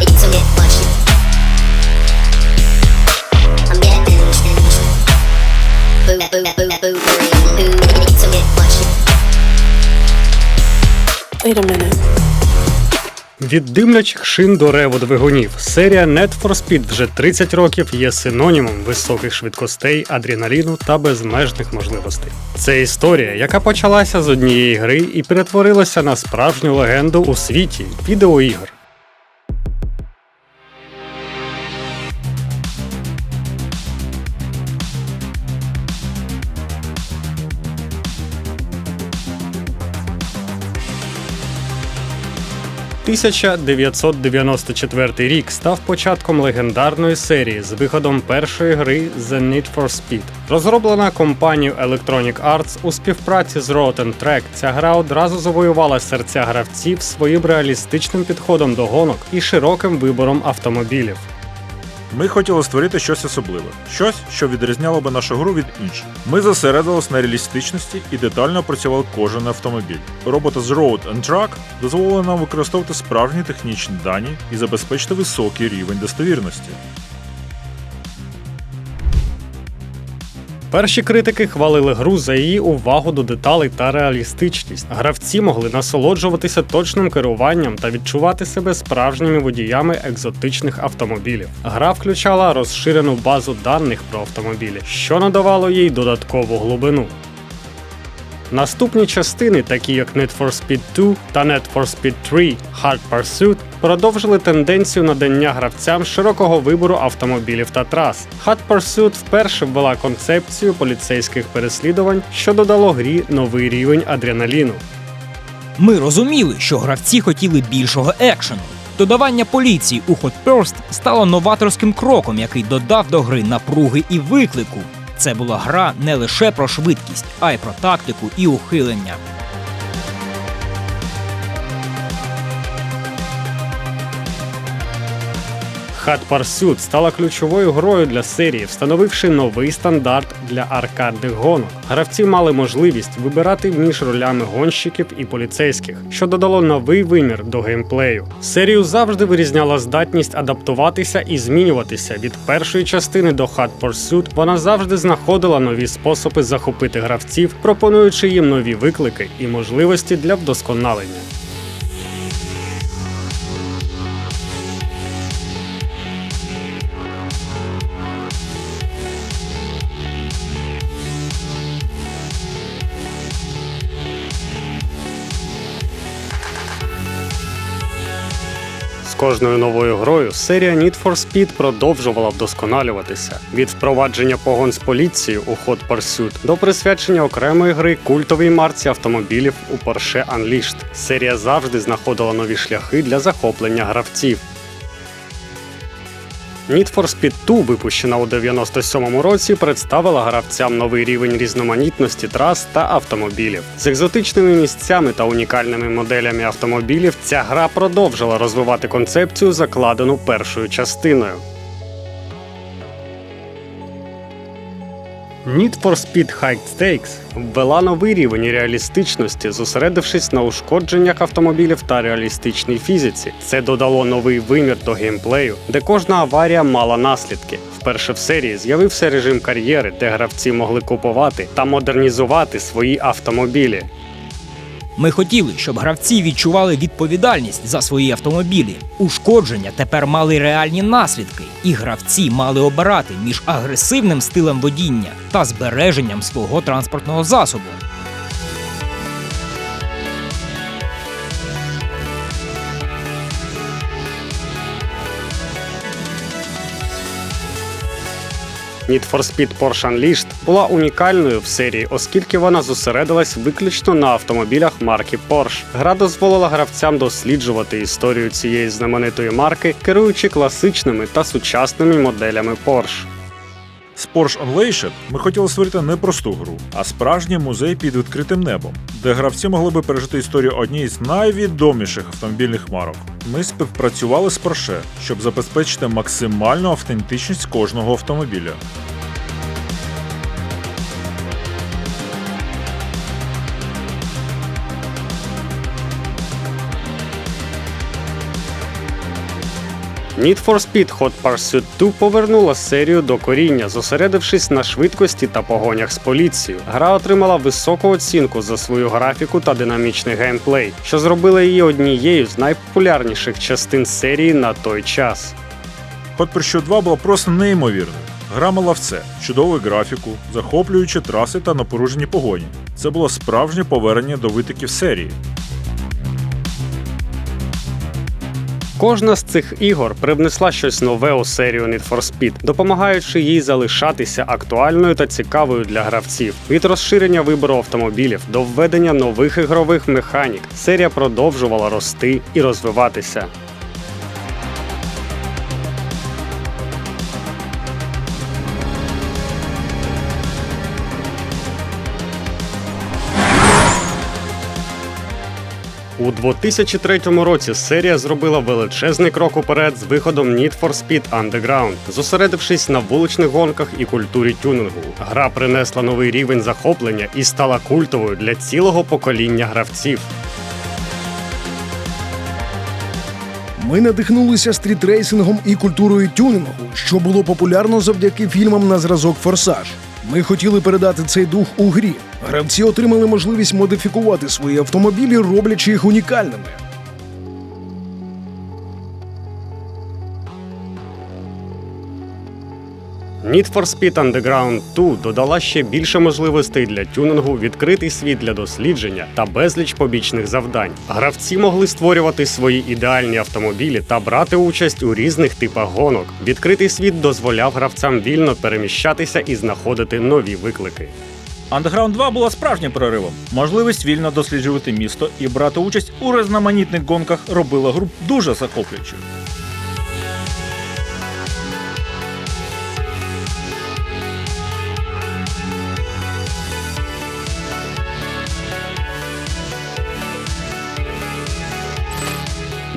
It's a big. Від димлячих шин до реву двигунів серія Net for Speed вже 30 років є синонімом високих швидкостей, адреналіну та безмежних можливостей. Це історія, яка почалася з однієї гри і перетворилася на справжню легенду у світі відеоігр. – 1994 рік став початком легендарної серії з виходом першої гри The Need for Speed. Розроблена компанією Electronic Arts у співпраці з Rotten Track, ця гра одразу завоювала серця гравців своїм реалістичним підходом до гонок і широким вибором автомобілів. Ми хотіли створити щось особливе, щось, що відрізняло би нашу гру від інших. Ми зосередились на реалістичності і детально опрацювали кожен автомобіль. Робота з Road and Track дозволила нам використовувати справжні технічні дані і забезпечити високий рівень достовірності. Перші критики хвалили гру за її увагу до деталей та реалістичність. Гравці могли насолоджуватися точним керуванням та відчувати себе справжніми водіями екзотичних автомобілів. Гра включала розширену базу даних про автомобілі, що надавало їй додаткову глибину. Наступні частини, такі як Need for Speed 2 та Need for Speed 3 Hard Pursuit, продовжили тенденцію надання гравцям широкого вибору автомобілів та трас. Hard Pursuit вперше ввела концепцію поліцейських переслідувань, що додало грі новий рівень адреналіну. Ми розуміли, що гравці хотіли більшого екшену. Додавання поліції у Hot Pursuit стало новаторським кроком, який додав до гри напруги і виклику. Це була гра не лише про швидкість, а й про тактику і ухилення. Hot Pursuit стала ключовою грою для серії, встановивши новий стандарт для аркадних гонок. Гравці мали можливість вибирати між ролями гонщиків і поліцейських, що додало новий вимір до геймплею. Серію завжди вирізняла здатність адаптуватися і змінюватися. Від першої частини до Hot Pursuit вона завжди знаходила нові способи захопити гравців, пропонуючи їм нові виклики і можливості для вдосконалення. Кожною новою грою серія Need for Speed продовжувала вдосконалюватися від впровадження погон з поліцією у Hot Pursuit до присвячення окремої гри культовій марці автомобілів у Porsche Unleashed. Серія завжди знаходила нові шляхи для захоплення гравців. Need for Speed 2, випущена у 97-му році, представила гравцям новий рівень різноманітності трас та автомобілів. З екзотичними місцями та унікальними моделями автомобілів ця гра продовжила розвивати концепцію, закладену першою частиною. Need for Speed High Stakes ввела новий рівень реалістичності, зосередившись на ушкодженнях автомобілів та реалістичній фізиці. Це додало новий вимір до геймплею, де кожна аварія мала наслідки. Вперше в серії з'явився режим кар'єри, де гравці могли купувати та модернізувати свої автомобілі. Ми хотіли, щоб гравці відчували відповідальність за свої автомобілі. Ушкодження тепер мали реальні наслідки, і гравці мали обирати між агресивним стилем водіння та збереженням свого транспортного засобу. Need for Speed Porsche Unleashed була унікальною в серії, оскільки вона зосередилась виключно на автомобілях марки Porsche. Гра дозволила гравцям досліджувати історію цієї знаменитої марки, керуючи класичними та сучасними моделями Porsche. З Porsche Unleashed ми хотіли створити не просту гру, а справжній музей під відкритим небом, де гравці могли би пережити історію однієї з найвідоміших автомобільних марок. Ми співпрацювали з Porsche, щоб забезпечити максимальну автентичність кожного автомобіля. Need for Speed Hot Pursuit 2 повернула серію до коріння, зосередившись на швидкості та погонях з поліцією. Гра отримала високу оцінку за свою графіку та динамічний геймплей, що зробило її однією з найпопулярніших частин серії на той час. Hot Pursuit 2 була просто неймовірною. Гра мала все: чудову графіку, захоплюючі траси та напоружені погоні. Це було справжнє повернення до витоків серії. Кожна з цих ігор привнесла щось нове у серію Need for Speed, допомагаючи їй залишатися актуальною та цікавою для гравців. Від розширення вибору автомобілів до введення нових ігрових механік серія продовжувала рости і розвиватися. У 2003 році серія зробила величезний крок уперед з виходом Need for Speed Underground, зосередившись на вуличних гонках і культурі тюнінгу. Гра принесла новий рівень захоплення і стала культовою для цілого покоління гравців. Ми надихнулися стрітрейсингом і культурою тюнінгу, що було популярно завдяки фільмам на зразок Форсаж. Ми хотіли передати цей дух у грі. Гравці отримали можливість модифікувати свої автомобілі, роблячи їх унікальними. Need for Speed Underground 2 додала ще більше можливостей для тюнінгу, відкритий світ для дослідження та безліч побічних завдань. Гравці могли створювати свої ідеальні автомобілі та брати участь у різних типах гонок. Відкритий світ дозволяв гравцям вільно переміщатися і знаходити нові виклики. Underground 2 була справжнім проривом. Можливість вільно досліджувати місто і брати участь у різноманітних гонках робила гру дуже захоплюючою.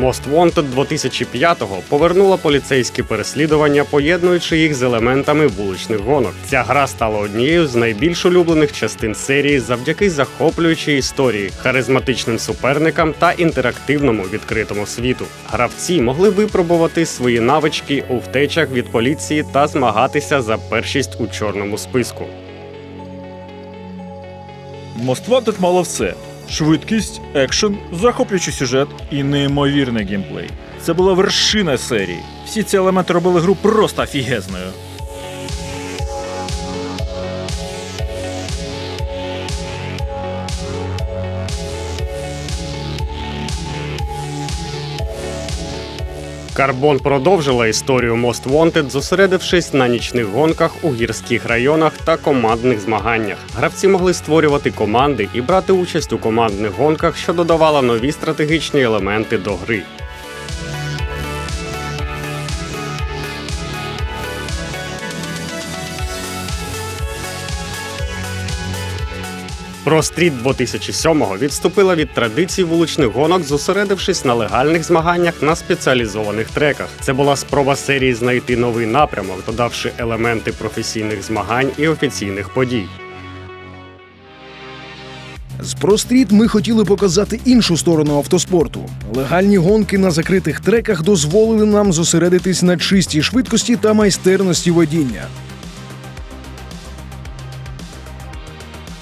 Most Wanted 2005-го повернула поліцейські переслідування, поєднуючи їх з елементами вуличних гонок. Ця гра стала однією з найбільш улюблених частин серії завдяки захоплюючій історії, харизматичним суперникам та інтерактивному відкритому світу. Гравці могли випробувати свої навички у втечах від поліції та змагатися за першість у чорному списку. Most Wanted мало все: швидкість, екшен, захоплюючий сюжет і неймовірний геймплей. Це була вершина серії. Всі ці елементи робили гру просто офігезною. Карбон продовжила історію Most Wanted, зосередившись на нічних гонках у гірських районах та командних змаганнях. Гравці могли створювати команди і брати участь у командних гонках, що додавало нові стратегічні елементи до гри. Про стріт 2007-го відступила від традицій вуличних гонок, зосередившись на легальних змаганнях на спеціалізованих треках. Це була спроба серії знайти новий напрямок, додавши елементи професійних змагань і офіційних подій. З ProStreet ми хотіли показати іншу сторону автоспорту. Легальні гонки на закритих треках дозволили нам зосередитись на чистій швидкості та майстерності водіння.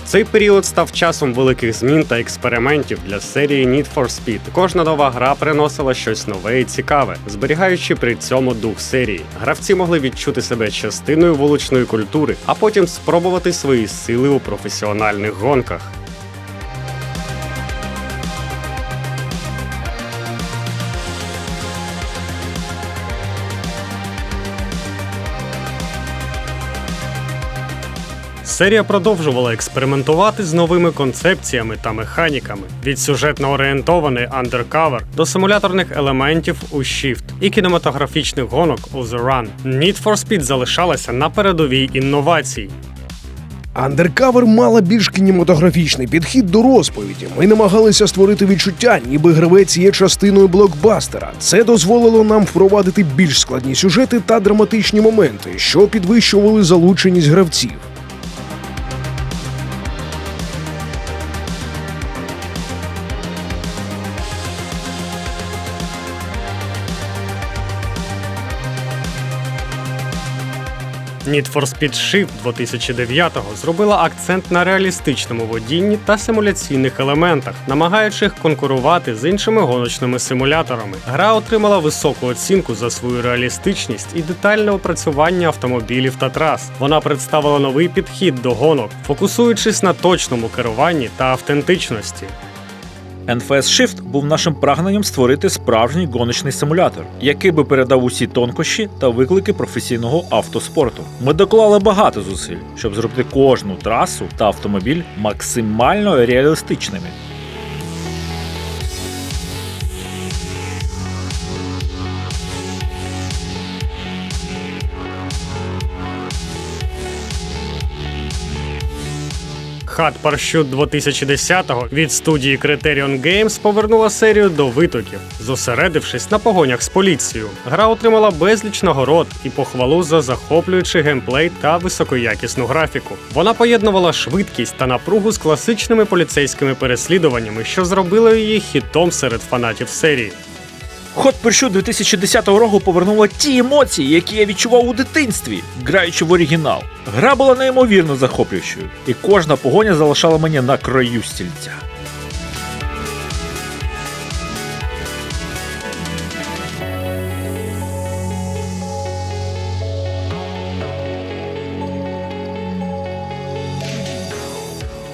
Цей період став часом великих змін та експериментів для серії Need for Speed. Кожна нова гра приносила щось нове і цікаве, зберігаючи при цьому дух серії. Гравці могли відчути себе частиною вуличної культури, а потім спробувати свої сили у професіональних гонках. Серія продовжувала експериментувати з новими концепціями та механіками від сюжетно орієнтований Undercover до симуляторних елементів у Shift і кінематографічних гонок у The Run. Need for Speed залишалася на передовій інновацій. Undercover мала більш кінематографічний підхід до розповіді. Ми намагалися створити відчуття, ніби гравець є частиною блокбастера. Це дозволило нам впровадити більш складні сюжети та драматичні моменти, що підвищували залученість гравців. Need for Speed Shift 2009-го зробила акцент на реалістичному водінні та симуляційних елементах, намагаючись конкурувати з іншими гоночними симуляторами. Гра отримала високу оцінку за свою реалістичність і детальне опрацювання автомобілів та трас. Вона представила новий підхід до гонок, фокусуючись на точному керуванні та автентичності. NFS Shift був нашим прагненням створити справжній гоночний симулятор, який би передав усі тонкощі та виклики професійного автоспорту. Ми доклали багато зусиль, щоб зробити кожну трасу та автомобіль максимально реалістичними. Hot Parachute 2010-го від студії Criterion Games повернула серію до витоків, зосередившись на погонях з поліцією. Гра отримала безліч нагород і похвалу за захоплюючий геймплей та високоякісну графіку. Вона поєднувала швидкість та напругу з класичними поліцейськими переслідуваннями, що зробило її хітом серед фанатів серії. Hot Pursuit 2010 року повернула ті емоції, які я відчував у дитинстві, граючи в оригінал. Гра була неймовірно захоплюючою, і кожна погоня залишала мене на краю стільця.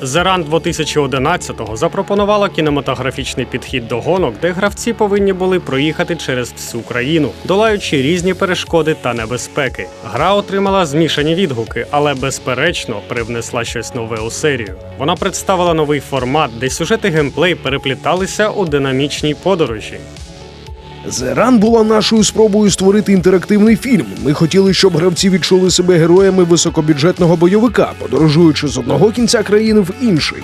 Run 2011-го запропонувала кінематографічний підхід до гонок, де гравці повинні були проїхати через всю країну, долаючи різні перешкоди та небезпеки. Гра отримала змішані відгуки, але безперечно привнесла щось нове у серію. Вона представила новий формат, де сюжет і геймплей перепліталися у динамічній подорожі. Run була нашою спробою створити інтерактивний фільм. Ми хотіли, щоб гравці відчули себе героями високобюджетного бойовика, подорожуючи з одного кінця країни в інший.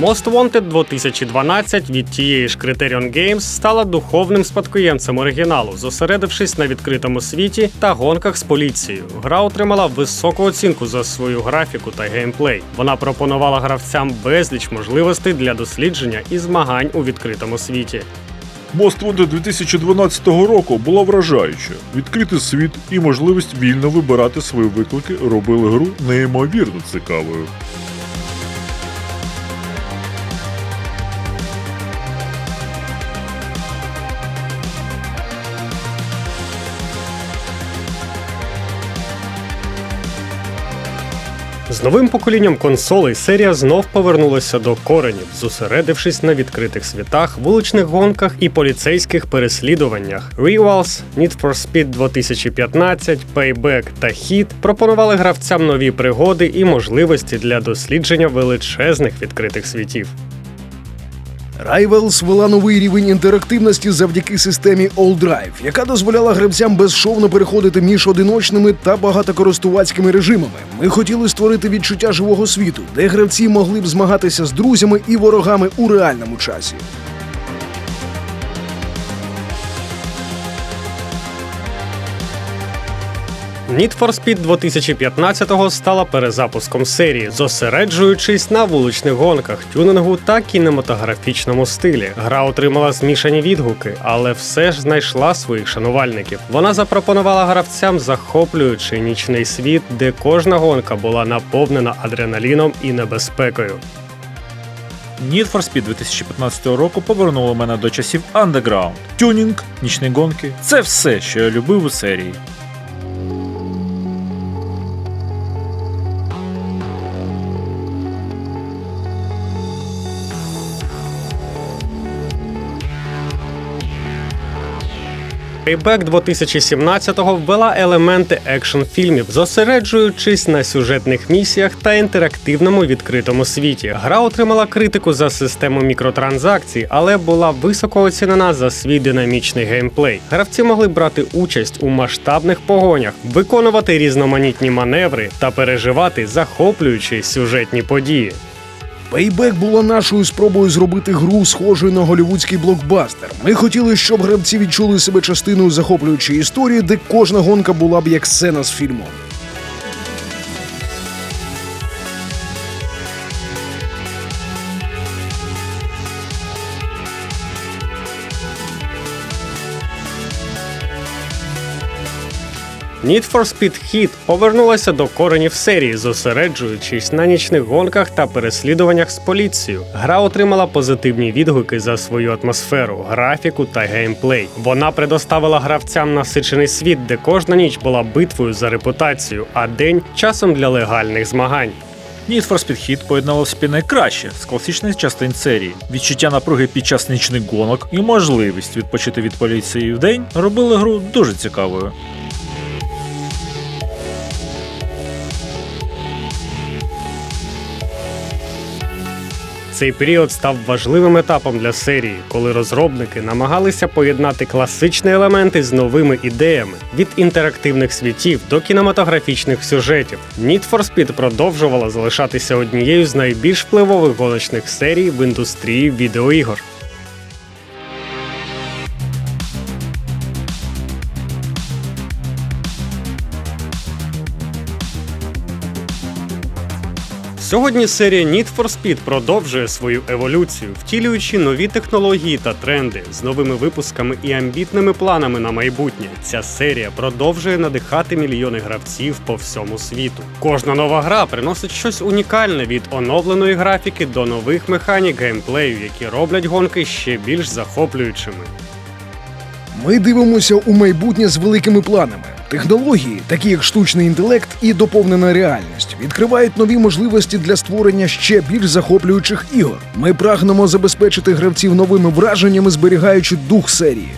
Most Wanted 2012 від тієї ж Criterion Games стала духовним спадкоємцем оригіналу, зосередившись на відкритому світі та гонках з поліцією. Гра отримала високу оцінку за свою графіку та геймплей. Вона пропонувала гравцям безліч можливостей для дослідження і змагань у відкритому світі. Most Wanted 2012 року була вражаюча. Відкритий світ і можливість вільно вибирати свої виклики робили гру неймовірно цікавою. З новим поколінням консолей серія знов повернулася до коренів, зосередившись на відкритих світах, вуличних гонках і поліцейських переслідуваннях. Rivals, Need for Speed 2015, Payback та Hit пропонували гравцям нові пригоди і можливості для дослідження величезних відкритих світів. Rivals вела новий рівень інтерактивності завдяки системі All Drive, яка дозволяла гравцям безшовно переходити між одиночними та багатокористувацькими режимами. Ми хотіли створити відчуття живого світу, де гравці могли б змагатися з друзями і ворогами у реальному часі. Need for Speed 2015-го стала перезапуском серії, зосереджуючись на вуличних гонках, тюнингу та кінематографічному стилі. Гра отримала змішані відгуки, але все ж знайшла своїх шанувальників. Вона запропонувала гравцям захоплюючий нічний світ, де кожна гонка була наповнена адреналіном і небезпекою. Need for Speed 2015 року повернуло мене до часів Underground. Тюнінг, нічні гонки це все, що я любив у серії. Payback 2017-го ввела елементи екшн-фільмів, зосереджуючись на сюжетних місіях та інтерактивному відкритому світі. Гра отримала критику за систему мікротранзакцій, але була високо оцінена за свій динамічний геймплей. Гравці могли брати участь у масштабних погонях, виконувати різноманітні маневри та переживати захоплюючі сюжетні події. Payback була нашою спробою зробити гру схожою на голівудський блокбастер. Ми хотіли, щоб гравці відчули себе частиною захоплюючої історії, де кожна гонка була б як сцена з фільму. Need for Speed Heat повернулася до коренів серії, зосереджуючись на нічних гонках та переслідуваннях з поліцією. Гра отримала позитивні відгуки за свою атмосферу, графіку та геймплей. Вона предоставила гравцям насичений світ, де кожна ніч була битвою за репутацію, а день часом для легальних змагань. Need for Speed Heat поєднало собі найкраще з класичних частин серії. Відчуття напруги під час нічних гонок і можливість відпочити від поліції в день робили гру дуже цікавою. Цей період став важливим етапом для серії, коли розробники намагалися поєднати класичні елементи з новими ідеями від інтерактивних світів до кінематографічних сюжетів. Need for Speed продовжувала залишатися однією з найбільш впливових гоночних серій в індустрії відеоігор. Сьогодні серія Need for Speed продовжує свою еволюцію, втілюючи нові технології та тренди з новими випусками і амбітними планами на майбутнє. Ця серія продовжує надихати мільйони гравців по всьому світу. Кожна нова гра приносить щось унікальне від оновленої графіки до нових механік геймплею, які роблять гонки ще більш захоплюючими. Ми дивимося у майбутнє з великими планами. Технології, такі як штучний інтелект і доповнена реальність, відкривають нові можливості для створення ще більш захоплюючих ігор. Ми прагнемо забезпечити гравців новими враженнями, зберігаючи дух серії.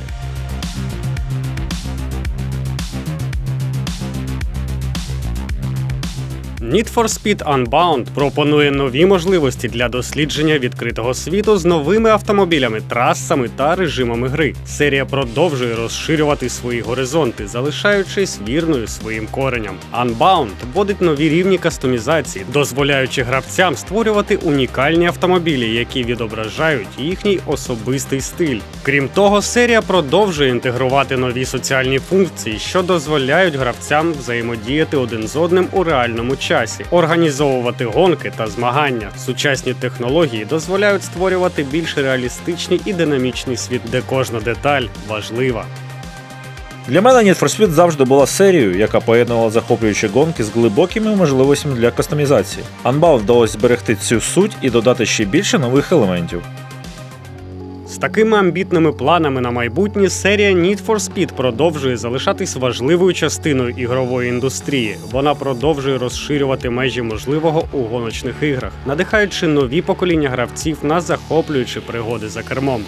Need for Speed Unbound пропонує нові можливості для дослідження відкритого світу з новими автомобілями, трасами та режимами гри. Серія продовжує розширювати свої горизонти, залишаючись вірною своїм кореням. Unbound вводить нові рівні кастомізації, дозволяючи гравцям створювати унікальні автомобілі, які відображають їхній особистий стиль. Крім того, серія продовжує інтегрувати нові соціальні функції, що дозволяють гравцям взаємодіяти один з одним у реальному часі, організовувати гонки та змагання. Сучасні технології дозволяють створювати більш реалістичний і динамічний світ, де кожна деталь важлива. Для мене Need for Speed завжди була серією, яка поєднувала захоплюючі гонки з глибокими можливостями для кастомізації. Unbound вдалося зберегти цю суть і додати ще більше нових елементів. З такими амбітними планами на майбутнє серія Need for Speed продовжує залишатись важливою частиною ігрової індустрії. Вона продовжує розширювати межі можливого у гоночних іграх, надихаючи нові покоління гравців на захоплюючі пригоди за кермом.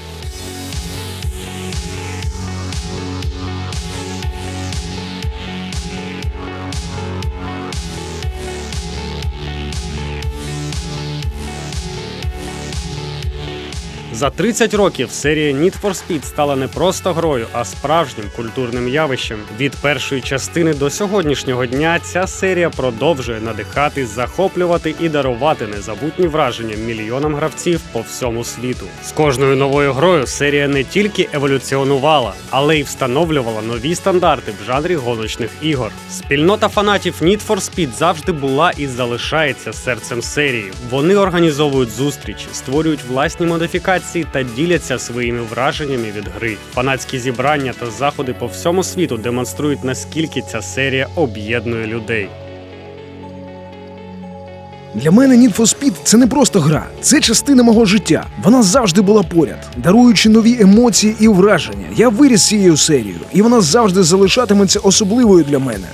За 30 років серія Need for Speed стала не просто грою, а справжнім культурним явищем. Від першої частини до сьогоднішнього дня ця серія продовжує надихати, захоплювати і дарувати незабутні враження мільйонам гравців по всьому світу. З кожною новою грою серія не тільки еволюціонувала, але й встановлювала нові стандарти в жанрі гоночних ігор. Спільнота фанатів Need for Speed завжди була і залишається серцем серії. Вони організовують зустрічі, створюють власні модифікації та діляться своїми враженнями від гри. Фанатські зібрання та заходи по всьому світу демонструють наскільки ця серія об'єднує людей. Для мене Need for Speed – це не просто гра, це частина мого життя. Вона завжди була поряд, даруючи нові емоції і враження. Я виріс цією серією, і вона завжди залишатиметься особливою для мене.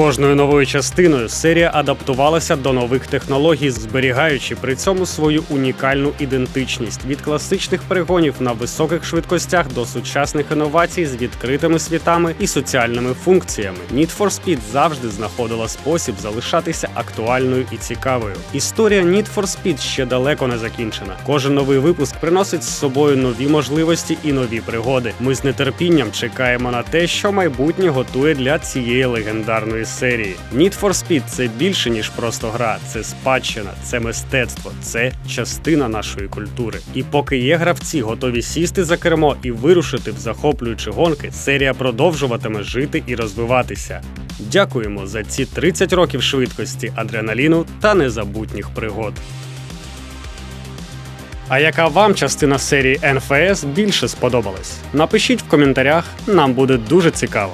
Кожною новою частиною серія адаптувалася до нових технологій, зберігаючи при цьому свою унікальну ідентичність від класичних перегонів на високих швидкостях до сучасних інновацій з відкритими світами і соціальними функціями. Need for Speed завжди знаходила спосіб залишатися актуальною і цікавою. Історія Need for Speed ще далеко не закінчена. Кожен новий випуск приносить з собою нові можливості і нові пригоди. Ми з нетерпінням чекаємо на те, що майбутнє готує для цієї легендарної серії. Need for Speed – це більше ніж просто гра, це спадщина, це мистецтво, це частина нашої культури. І поки є гравці, готові сісти за кермо і вирушити в захоплюючі гонки, серія продовжуватиме жити і розвиватися. Дякуємо за ці 30 років швидкості, адреналіну та незабутніх пригод. А яка вам частина серії НФС більше сподобалась? Напишіть в коментарях, нам буде дуже цікаво.